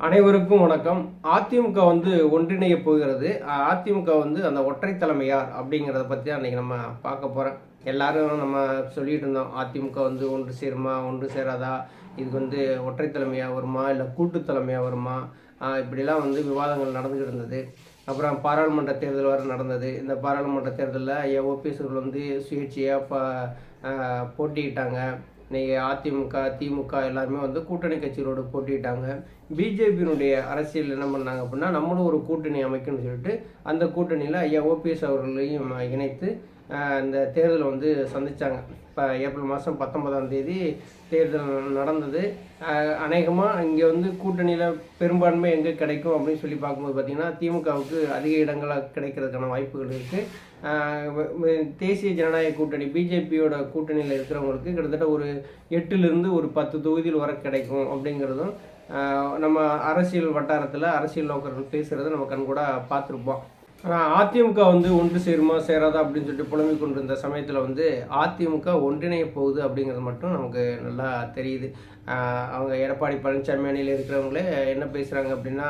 அனைவருக்கும் வணக்கம். அதிமுக வந்து ஒன்றிணைய போகிறது. அதிமுக வந்து அந்த ஒற்றை தலைமையார் அப்படிங்கிறத பற்றி தான் அன்றைக்கி நம்ம பார்க்க போகிறோம் எல்லாரும் நம்ம சொல்லிட்டு இருந்தோம். அதிமுக வந்து ஒன்று சேருமா ஒன்று சேராதா? இதுக்கு வந்து ஒற்றை தலைமையாக வருமா இல்லை கூட்டு தலைமையாக வருமா? இப்படிலாம் வந்து விவாதங்கள் நடந்துகிட்டு இருந்தது. அப்புறம் பாராளுமன்ற தேர்தல் வர நடந்தது. இந்த பாராளுமன்ற தேர்தலில் ஐயா ஓபிஎஸ் வந்து சுயேட்சையாக ப அஹ் இன்றைக்கி அதிமுக திமுக எல்லாருமே வந்து கூட்டணி கட்சிகளோடு போட்டிட்டாங்க பிஜேபியினுடைய அரசியல் என்ன பண்ணாங்க அப்படின்னா நம்மளும் ஒரு கூட்டணி அமைக்கணும்னு சொல்லிட்டு அந்த கூட்டணியில் ஐயா ஓபிஎஸ் அவர்களையும் இணைத்து இந்த தேர்தலை வந்து சந்தித்தாங்க இப்போ ஏப்ரல் மாதம் பத்தொன்பதாம் தேதி தேர்தல் நடந்தது. அநேகமாக இங்கே வந்து கூட்டணியில் பெரும்பான்மை எங்கே கிடைக்கும் அப்படின்னு சொல்லி பார்க்கும்போது பார்த்திங்கன்னா திமுகவுக்கு அதிக இடங்களாக கிடைக்கிறதுக்கான வாய்ப்புகள் இருக்குது தேசிய ஜனநாயக கூட்டணி பிஜேபியோட கூட்டணியில் இருக்கிறவங்களுக்கு கிட்டத்தட்ட ஒரு எட்டுலேருந்து ஒரு பத்து தொகுதியில் வர கிடைக்கும் அப்படிங்கிறதும் நம்ம அரசியல் வட்டாரத்தில் அரசியல் நோக்கர்கள் பேசுகிறத நம்ம கண்கூட பார்த்துருப்போம். அதிமுக வந்து ஒன்று சேருமா சேராதா அப்படின்னு சொல்லிட்டு புலம்பிக் கொண்டிருந்த சமயத்தில் வந்து அதிமுக ஒன்றிணைய போகுது அப்படிங்கிறது மட்டும் நமக்கு நல்லா தெரியுது. அவங்க எடப்பாடி பழனிசாமி அணியில் இருக்கிறவங்களே என்ன பேசுகிறாங்க அப்படின்னா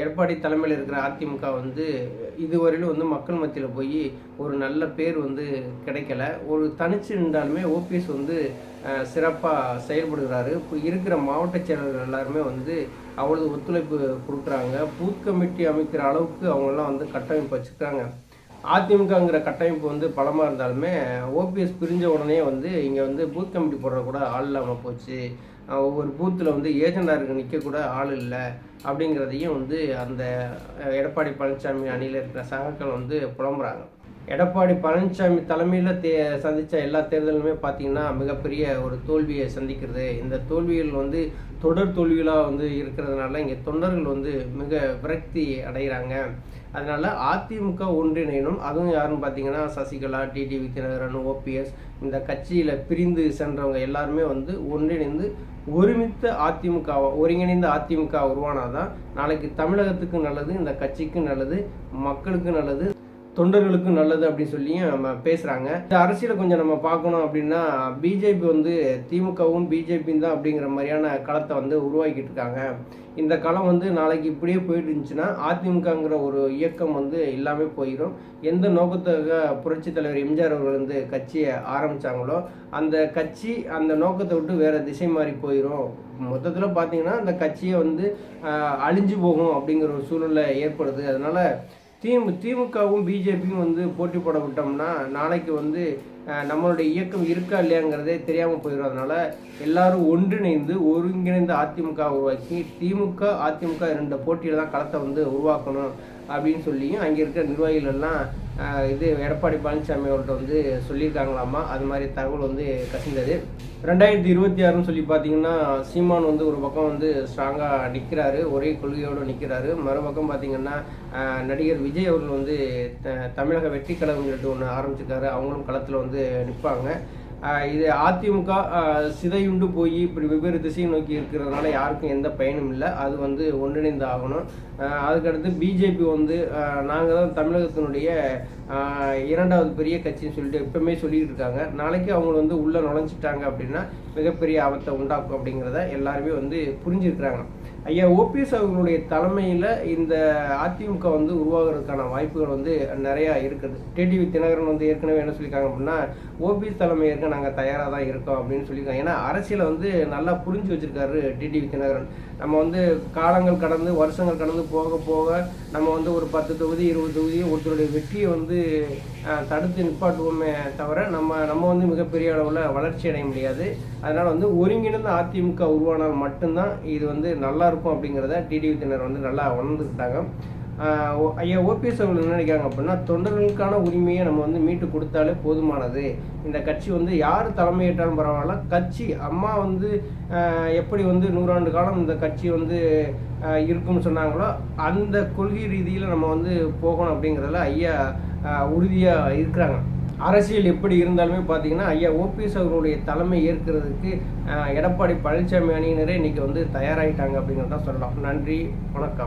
எடப்பாடி தலைமையில் இருக்கிற அதிமுக வந்து இதுவரையிலும் வந்து மக்கள் மத்தியில் போய் ஒரு நல்ல பேர் வந்து கிடைக்கல. ஒரு தனிச்சு நின்றாலுமே ஓபிஎஸ் வந்து சிறப்பாக செயல்படுகிறாரு. இப்போ இருக்கிற மாவட்ட செயலர்கள் எல்லாருமே வந்து அவ்வளவு ஒத்துழைப்பு கொடுக்குறாங்க. பூத் கமிட்டி அமைக்கிற அளவுக்கு அவங்கெல்லாம் வந்து கட்டமைப்பு வச்சுக்கிறாங்க. அதிமுகங்கிற கட்டமைப்பு வந்து பலமாக இருந்தாலுமே ஓபிஎஸ் பிரிஞ்ச உடனே வந்து இங்கே வந்து பூத் கமிட்டி போடுற கூட ஆள் இல்லாமல் போச்சு. ஒவ்வொரு பூத்தில் வந்து ஏஜெண்டாக இருக்க ஆள் இல்லை. அப்படிங்கிறதையும் வந்து அந்த எடப்பாடி பழனிசாமி அணியில் இருக்கிற சகாக்கள் வந்து புலம்புறாங்க. எடப்பாடி பழனிசாமி தலைமையில் தே சந்தித்த எல்லா தேர்தலுமே பார்த்தீங்கன்னா மிகப்பெரிய ஒரு தோல்வியை சந்திக்கிறது. இந்த தோல்விகள் வந்து தொடர் தோல்விகளாக வந்து இருக்கிறதுனால இங்கே தொண்டர்கள் வந்து மிக விரக்தி அடைகிறாங்க அதனால அதிமுக ஒன்றிணையணும். அதுவும் யாருன்னு பார்த்தீங்கன்னா சசிகலா டிடி தினகரன் ஓபிஎஸ் இந்த கட்சியில் பிரிந்து சென்றவங்க எல்லாருமே வந்து ஒன்றிணைந்து ஒருமித்த அதிமுக ஒருங்கிணைந்த அதிமுக உருவானாதான் நாளைக்கு தமிழகத்துக்கு நல்லது இந்த கட்சிக்கு நல்லது மக்களுக்கு நல்லது. தொண்டர்களுக்கும் நல்லது அப்படின்னு சொல்லியும் நம்ம பேசுகிறாங்க இந்த அரசியலை கொஞ்சம் நம்ம பார்க்கணும் அப்படின்னா பிஜேபி வந்து திமுகவும் பிஜேபியும் தான் அப்படிங்கிற மாதிரியான களத்தை வந்து உருவாக்கிட்டு இருக்காங்க. இந்த களம் வந்து நாளைக்கு இப்படியே போயிட்டு இருந்துச்சுன்னா அதிமுகங்கிற ஒரு இயக்கம் வந்து இல்லாமல் போயிடும் எந்த நோக்கத்துக்காக புரட்சி தலைவர் எம்ஜிஆர் அவர்கள் வந்து கட்சியை ஆரம்பித்தாங்களோ அந்த கட்சி அந்த நோக்கத்தை விட்டு வேற திசை மாறி போயிடும் மொத்தத்தில் பார்த்தீங்கன்னா அந்த கட்சியை வந்து அழிஞ்சு போகும் அப்படிங்கிற ஒரு சூழ்நிலை ஏற்படுது. அதனால திமு திமுகவும் பிஜேபியும் வந்து போட்டி போட விட்டோம்னா நாளைக்கு வந்து நம்மளுடைய இயக்கம் இருக்கா இல்லையாங்கிறதே தெரியாமல் போயிடும் அதனால எல்லாரும் ஒன்றிணைந்து ஒருங்கிணைந்த அதிமுக உருவாக்கி திமுக அதிமுக இரண்டு போட்டியில் தான் களத்தை வந்து உருவாக்கணும் அப்படின்னு சொல்லியும் அங்கே இருக்கிற நிர்வாகிகள் எல்லாம் இது எடப்பாடி பழனிசாமி அவர்கிட்ட வந்து சொல்லியிருக்காங்களாமா? அது மாதிரி தகவல் வந்து கசிந்தது. ரெண்டாயிரத்தி இருபத்தி ஆறுன்னு சொல்லி பார்த்தீங்கன்னா சீமான் வந்து ஒரு பக்கம் வந்து ஸ்ட்ராங்காக நிற்கிறாரு ஒரே கொள்கையோடு நிற்கிறாரு மறுபக்கம் பார்த்தீங்கன்னா நடிகர் விஜய் அவர்கள் வந்து த- தமிழக வெற்றி கழகம் சொல்லிட்டு ஒன்று ஆரம்பிச்சிருக்காரு. அவங்களும் களத்தில் வந்து நிற்பாங்க. இது அதிமுக சிதையுண்டு போய் இப்படி வெவ்வேறு திசையை நோக்கி இருக்கிறதுனால யாருக்கும் எந்த பயனும் இல்லை. அது வந்து ஒன்றிணைந்து ஆகணும். அதுக்கடுத்து பிஜேபி வந்து நாங்கள் தான் தமிழகத்தினுடைய இரண்டாவது பெரிய கட்சின்னு சொல்லிட்டு எப்பவுமே சொல்லிட்டு இருக்காங்க. நாளைக்கு அவங்க வந்து உள்ளே நுழைஞ்சிட்டாங்க அப்படின்னா மிகப்பெரிய ஆபத்தை உண்டாக்கும் அப்படிங்கிறத எல்லாருமே வந்து புரிஞ்சிருக்கிறாங்க. ஐயா ஓபிஎஸ் அவர்களுடைய தலைமையில் இந்த அதிமுக வந்து உருவாகிறதுக்கான வாய்ப்புகள் வந்து நிறையா இருக்குது. டிடிவி தினகரன் வந்து ஏற்கனவே என்ன சொல்லியிருக்காங்க அப்படின்னா ஓபிஎஸ் தலைமை இருக்க நாங்கள் தயாராக தான் இருக்கோம் அப்படின்னு சொல்லியிருக்காங்க. ஏன்னா அரசியலை வந்து நல்லா புரிஞ்சு வச்சுருக்காரு டிடிவி தினகரன். நம்ம வந்து காலங்கள் கடந்து வருஷங்கள் கடந்து போக போக நம்ம வந்து ஒரு பத்து தொகுதி இருபது தொகுதி ஒருத்தருடைய வெற்றியை வந்து தடுத்து நிப்பாட்டுவோமே தவிர நம்ம நம்ம வந்து மிகப்பெரிய அளவில் வளர்ச்சி அடைய முடியாது. அதனால் வந்து ஒருங்கிணைந்த அதிமுக உருவானால் மட்டும்தான் இது வந்து நல்லா இருக்கும் அப்படிங்கிறத டிடிவித்தினர் வந்து நல்லா உணர்ந்துக்கிட்டாங்க. ஐயா ஓபிஎஸ் அவர்கள் என்ன நினைக்கிறாங்க அப்படின்னா தொண்டர்களுக்கான உரிமையை நம்ம வந்து மீட்டு கொடுத்தாலே போதுமானது. இந்த கட்சி வந்து யார் தலைமையேற்றாலும் பரவாயில்ல. கட்சி அம்மா வந்து எப்படி வந்து நூறாண்டு காலம் இந்த கட்சி வந்து இருக்கும்னு சொன்னாங்களோ அந்த கொள்கை ரீதியில் நம்ம வந்து போகணும் அப்படிங்கிறதுல ஐயா உறுதியாக இருக்கிறாங்க. அரசியல் எப்படி இருந்தாலுமே பார்த்தீங்கன்னா ஐயா ஓபிஎஸ் அவர்களுடைய தலைமை ஏற்கிறதுக்கு எடப்பாடி பழனிசாமி அணியினரே இன்னைக்கு வந்து தயாராகிட்டாங்க அப்படிங்கிறத சொல்லலாம். நன்றி வணக்கம்.